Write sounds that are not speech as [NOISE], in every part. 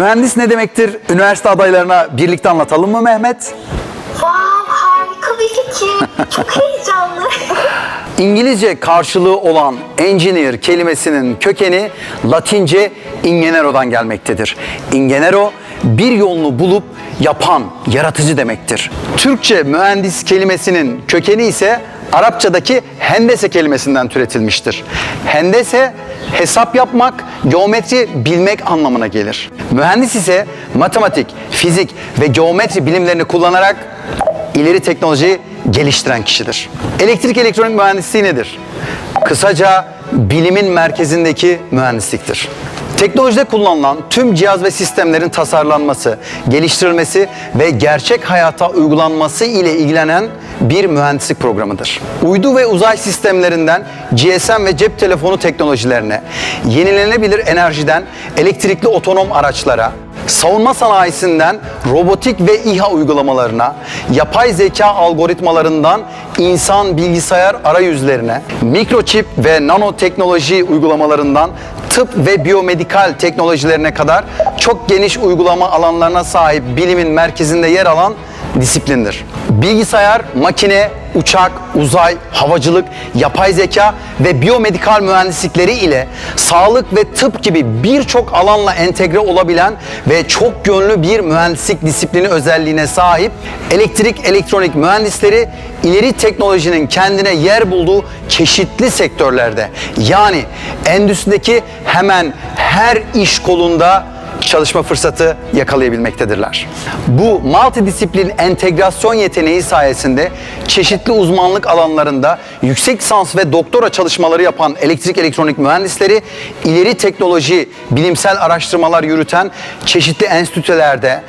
Mühendis ne demektir? Üniversite adaylarına birlikte anlatalım mı Mehmet? Wow, harika bir fikir. Çok [LAUGHS] heyecanlı. İngilizce karşılığı olan engineer kelimesinin kökeni Latince ingenero'dan gelmektedir. Ingenero bir yolunu bulup yapan, yaratıcı demektir. Türkçe mühendis kelimesinin kökeni ise Arapçadaki hendese kelimesinden türetilmiştir. Hendese hesap yapmak, geometri bilmek anlamına gelir. Mühendis ise matematik, fizik ve geometri bilimlerini kullanarak ileri teknolojiyi geliştiren kişidir. Elektrik elektronik mühendisliği nedir? Kısaca bilimin merkezindeki mühendisliktir. Teknolojide kullanılan tüm cihaz ve sistemlerin tasarlanması, geliştirilmesi ve gerçek hayata uygulanması ile ilgilenen bir mühendislik programıdır. Uydu ve uzay sistemlerinden GSM ve cep telefonu teknolojilerine, yenilenebilir enerjiden elektrikli otonom araçlara, savunma sanayisinden robotik ve İHA uygulamalarına, yapay zeka algoritmalarından insan bilgisayar arayüzlerine, mikroçip ve nanoteknoloji uygulamalarından tıp ve biyomedikal teknolojilerine kadar çok geniş uygulama alanlarına sahip bilimin merkezinde yer alan disiplindir. Bilgisayar, makine, uçak, uzay, havacılık, yapay zeka ve biyomedikal mühendislikleri ile sağlık ve tıp gibi birçok alanla entegre olabilen ve çok yönlü bir mühendislik disiplini özelliğine sahip elektrik elektronik mühendisleri ileri teknolojinin kendine yer bulduğu çeşitli sektörlerde yani endüstrideki hemen her iş kolunda çalışma fırsatı yakalayabilmektedirler. Bu multidisiplin entegrasyon yeteneği sayesinde çeşitli uzmanlık alanlarında yüksek lisans ve doktora çalışmaları yapan elektrik elektronik mühendisleri ileri teknoloji, bilimsel araştırmalar yürüten çeşitli enstitülerde,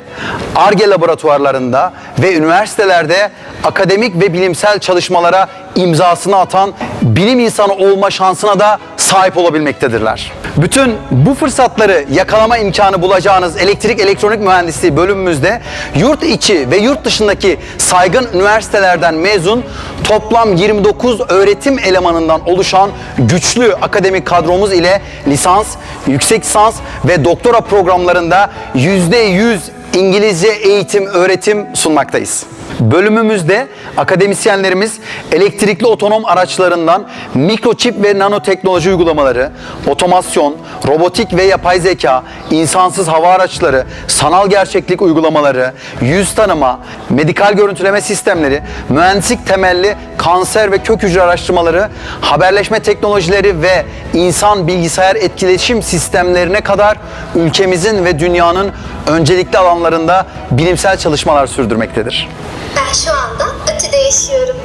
ARGE laboratuvarlarında ve üniversitelerde akademik ve bilimsel çalışmalara imzasını atan bilim insanı olma şansına da sahip olabilmektedirler. Bütün bu fırsatları yakalama imkanı bulacağınız elektrik elektronik mühendisliği bölümümüzde yurt içi ve yurt dışındaki saygın üniversitelerden mezun toplam 29 öğretim elemanından oluşan güçlü akademik kadromuz ile lisans, yüksek lisans ve doktora programlarında %100 İngilizce eğitim, öğretim sunmaktayız. Bölümümüzde akademisyenlerimiz elektrikli otonom araçlarından mikroçip ve nanoteknoloji uygulamaları, otomasyon, robotik ve yapay zeka, insansız hava araçları, sanal gerçeklik uygulamaları, yüz tanıma, medikal görüntüleme sistemleri, mühendislik temelli kanser ve kök hücre araştırmaları, haberleşme teknolojileri ve insan bilgisayar etkileşim sistemlerine kadar ülkemizin ve dünyanın öncelikli alanlarında bilimsel çalışmalar sürdürmektedir. Ben şu anda Ötü'de yaşıyorum.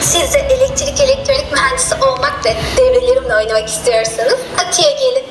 Siz de elektrik elektronik mühendisi olmak ve devrelerimle oynamak istiyorsanız Ötü'ye gelin.